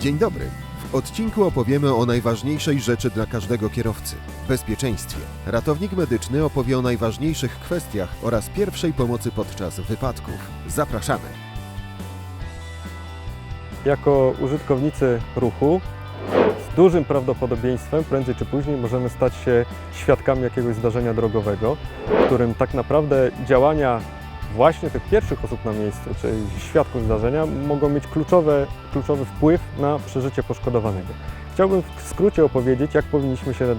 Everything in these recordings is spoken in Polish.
Dzień dobry. W odcinku opowiemy o najważniejszej rzeczy dla każdego kierowcy bezpieczeństwie. Ratownik medyczny opowie o najważniejszych kwestiach oraz pierwszej pomocy podczas wypadków. Zapraszamy. Jako użytkownicy ruchu z dużym prawdopodobieństwem prędzej czy później możemy stać się świadkami jakiegoś zdarzenia drogowego, w którym tak naprawdę działania właśnie tych pierwszych osób na miejscu, czyli świadków zdarzenia, mogą mieć kluczowe, kluczowy wpływ na przeżycie poszkodowanego. Chciałbym w skrócie opowiedzieć, jak powinniśmy się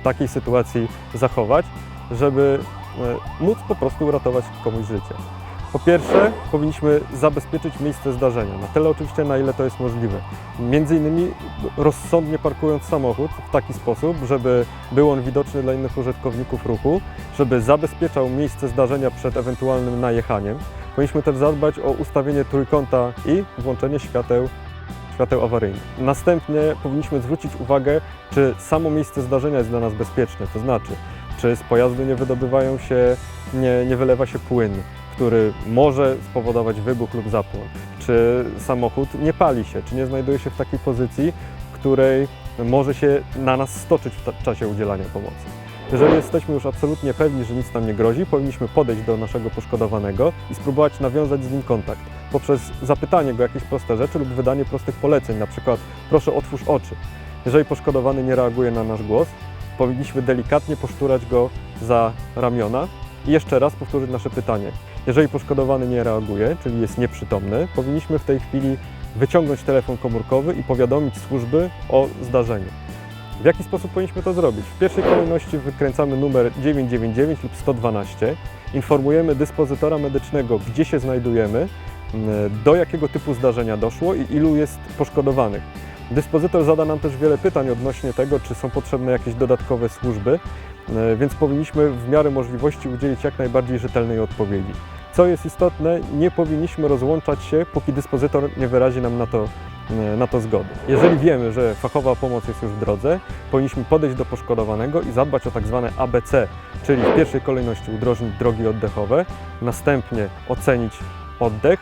w takiej sytuacji zachować, żeby e, móc po prostu uratować komuś życie. Po pierwsze, powinniśmy zabezpieczyć miejsce zdarzenia, na tyle oczywiście, na ile to jest możliwe. Między innymi rozsądnie parkując samochód w taki sposób, żeby był on widoczny dla innych użytkowników ruchu, żeby zabezpieczał miejsce zdarzenia przed ewentualnym najechaniem. Powinniśmy też zadbać o ustawienie trójkąta i włączenie świateł świateł awaryjnych. Następnie powinniśmy zwrócić uwagę, czy samo miejsce zdarzenia jest dla nas bezpieczne, to znaczy, czy z pojazdu nie wydobywają się, nie, nie wylewa się płyn, który może spowodować wybuch lub zapłon, czy samochód nie pali się, czy nie znajduje się w takiej pozycji, w której może się na nas stoczyć w czasie udzielania pomocy. Jeżeli jesteśmy już absolutnie pewni, że nic nam nie grozi, powinniśmy podejść do naszego poszkodowanego i spróbować nawiązać z nim kontakt poprzez zapytanie go jakieś proste rzeczy lub wydanie prostych poleceń, na przykład proszę otwórz oczy. Jeżeli poszkodowany nie reaguje na nasz głos, powinniśmy delikatnie poszturać go za ramiona jeszcze raz powtórzyć nasze pytanie. Jeżeli poszkodowany nie reaguje, czyli jest nieprzytomny, powinniśmy w tej chwili wyciągnąć telefon komórkowy i powiadomić służby o zdarzeniu. W jaki sposób powinniśmy to zrobić? W pierwszej kolejności wykręcamy numer 999 lub 112, informujemy dyspozytora medycznego, gdzie się znajdujemy, do jakiego typu zdarzenia doszło i ilu jest poszkodowanych. Dyspozytor zada nam też wiele pytań odnośnie tego, czy są potrzebne jakieś dodatkowe służby, więc powinniśmy w miarę możliwości udzielić jak najbardziej rzetelnej odpowiedzi. Co jest istotne, nie powinniśmy rozłączać się, póki dyspozytor nie wyrazi nam na to, e, na to zgody. Jeżeli wiemy, że fachowa pomoc jest już w drodze, powinniśmy podejść do poszkodowanego i zadbać o tak zwane ABC, czyli w pierwszej kolejności udrożnić drogi oddechowe, następnie ocenić oddech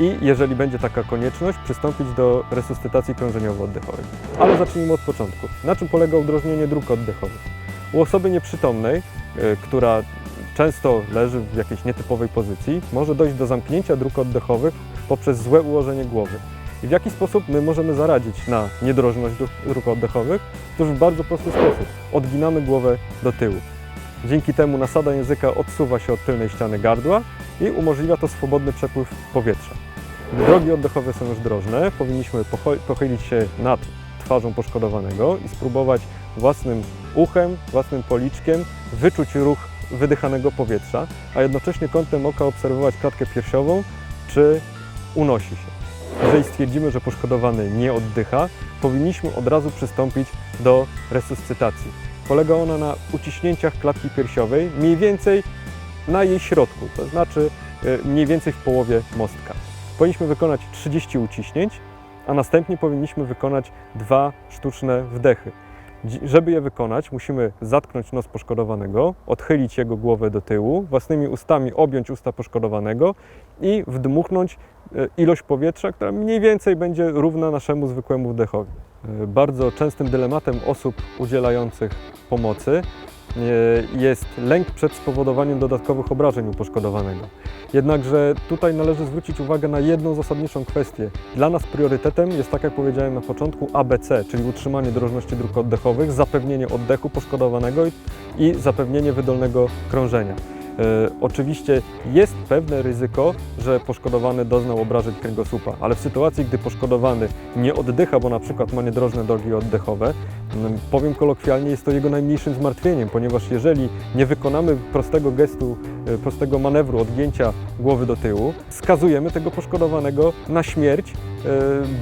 i jeżeli będzie taka konieczność, przystąpić do resuscytacji krążeniowo-oddechowej. Ale zacznijmy od początku. Na czym polega udrożnienie dróg oddechowych? U osoby nieprzytomnej, y, która często leży w jakiejś nietypowej pozycji, może dojść do zamknięcia dróg oddechowych poprzez złe ułożenie głowy. I w jaki sposób my możemy zaradzić na niedrożność dróg, oddechowych? Otóż w bardzo prosty sposób. Odginamy głowę do tyłu. Dzięki temu nasada języka odsuwa się od tylnej ściany gardła i umożliwia to swobodny przepływ powietrza. Drogi oddechowe są już drożne, powinniśmy pochylić się nad twarzą poszkodowanego i spróbować własnym uchem, własnym policzkiem wyczuć ruch wydychanego powietrza, a jednocześnie kątem oka obserwować klatkę piersiową, czy unosi się. Jeżeli stwierdzimy, że poszkodowany nie oddycha, powinniśmy od razu przystąpić do resuscytacji. Polega ona na uciśnięciach klatki piersiowej mniej więcej na jej środku, to znaczy e, mniej więcej w połowie mostka. Powinniśmy wykonać 30 uciśnięć, a następnie powinniśmy wykonać dwa sztuczne wdechy. Żeby je wykonać, musimy zatknąć nos poszkodowanego, odchylić jego głowę do tyłu, własnymi ustami objąć usta poszkodowanego i wdmuchnąć e, ilość powietrza, która mniej więcej będzie równa naszemu zwykłemu wdechowi. E, Bardzo częstym dylematem osób udzielających pomocy jest lęk przed spowodowaniem dodatkowych obrażeń u poszkodowanego. Jednakże tutaj należy zwrócić uwagę na jedną zasadniczą kwestię. Dla nas priorytetem jest, tak jak powiedziałem na początku, ABC, czyli utrzymanie drożności dróg oddechowych, zapewnienie oddechu poszkodowanego i, zapewnienie wydolnego krążenia. E, oczywiście jest pewne ryzyko, że poszkodowany doznał obrażeń kręgosłupa, ale w sytuacji, gdy poszkodowany nie oddycha, bo na przykład ma niedrożne drogi oddechowe, powiem kolokwialnie, jest to jego najmniejszym zmartwieniem, ponieważ jeżeli nie wykonamy prostego gestu, e, prostego manewru odgięcia głowy do tyłu, skazujemy tego poszkodowanego na śmierć, e,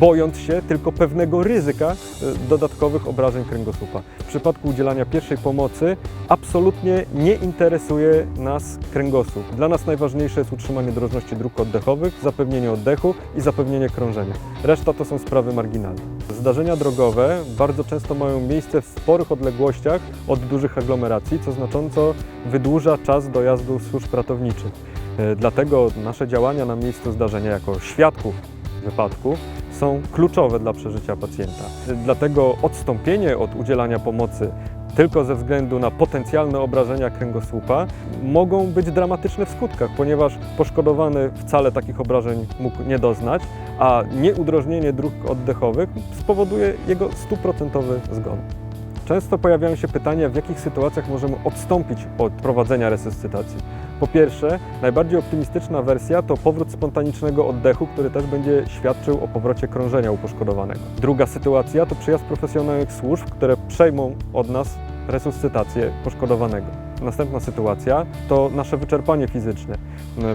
bojąc się tylko pewnego ryzyka e, dodatkowych obrażeń kręgosłupa. W przypadku udzielania pierwszej pomocy absolutnie nie interesuje nas kręgosłup. Dla nas najważniejsze jest utrzymanie drożności dróg oddechowych, zapewnienie oddechu i zapewnienie krążenia. Reszta to są sprawy marginalne. Zdarzenia drogowe bardzo często mają miejsce w sporych odległościach od dużych aglomeracji, co znacząco wydłuża czas dojazdu służb ratowniczych. E, Dlatego nasze działania na miejscu zdarzenia jako świadków wypadku są kluczowe dla przeżycia pacjenta. Dlatego odstąpienie od udzielania pomocy tylko ze względu na potencjalne obrażenia kręgosłupa mogą być dramatyczne w skutkach, ponieważ poszkodowany wcale takich obrażeń mógł nie doznać, a nieudrożnienie dróg oddechowych spowoduje jego stuprocentowy zgon. Często pojawiają się pytania, w jakich sytuacjach możemy odstąpić od prowadzenia resuscytacji. Po pierwsze, najbardziej optymistyczna wersja to powrót spontanicznego oddechu, który też będzie świadczył o powrocie krążenia u. Druga sytuacja to przyjazd profesjonalnych służb, które przejmą od nas resuscytację poszkodowanego. Następna sytuacja to nasze wyczerpanie fizyczne.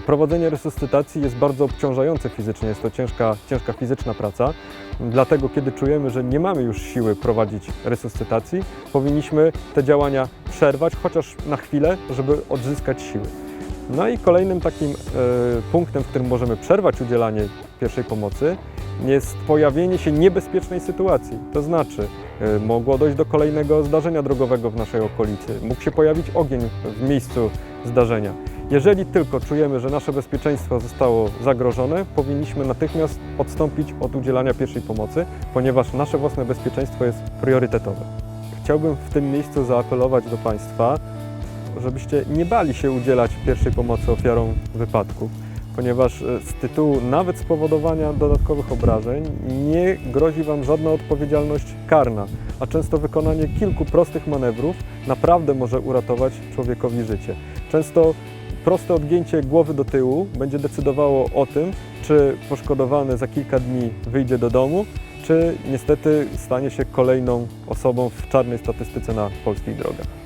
Prowadzenie resuscytacji jest bardzo obciążające fizycznie, jest to ciężka, ciężka fizyczna praca. Dlatego, kiedy czujemy, że nie mamy już siły prowadzić resuscytacji, powinniśmy te działania przerwać, chociaż na chwilę, żeby odzyskać siły. No i kolejnym takim e, punktem, w którym możemy przerwać udzielanie pierwszej pomocy, jest pojawienie się niebezpiecznej sytuacji. To znaczy, e, mogło dojść do kolejnego zdarzenia drogowego w naszej okolicy, mógł się pojawić ogień w miejscu zdarzenia. Jeżeli tylko czujemy, że nasze bezpieczeństwo zostało zagrożone, powinniśmy natychmiast odstąpić od udzielania pierwszej pomocy, ponieważ nasze własne bezpieczeństwo jest priorytetowe. Chciałbym w tym miejscu zaapelować do Państwa, żebyście nie bali się udzielać pierwszej pomocy ofiarom wypadków, ponieważ e, z tytułu nawet spowodowania dodatkowych obrażeń nie grozi Wam żadna odpowiedzialność karna, a często wykonanie kilku prostych manewrów naprawdę może uratować człowiekowi życie. Często proste odgięcie głowy do tyłu będzie decydowało o tym, czy poszkodowany za kilka dni wyjdzie do domu, czy niestety stanie się kolejną osobą w czarnej statystyce na polskich drogach.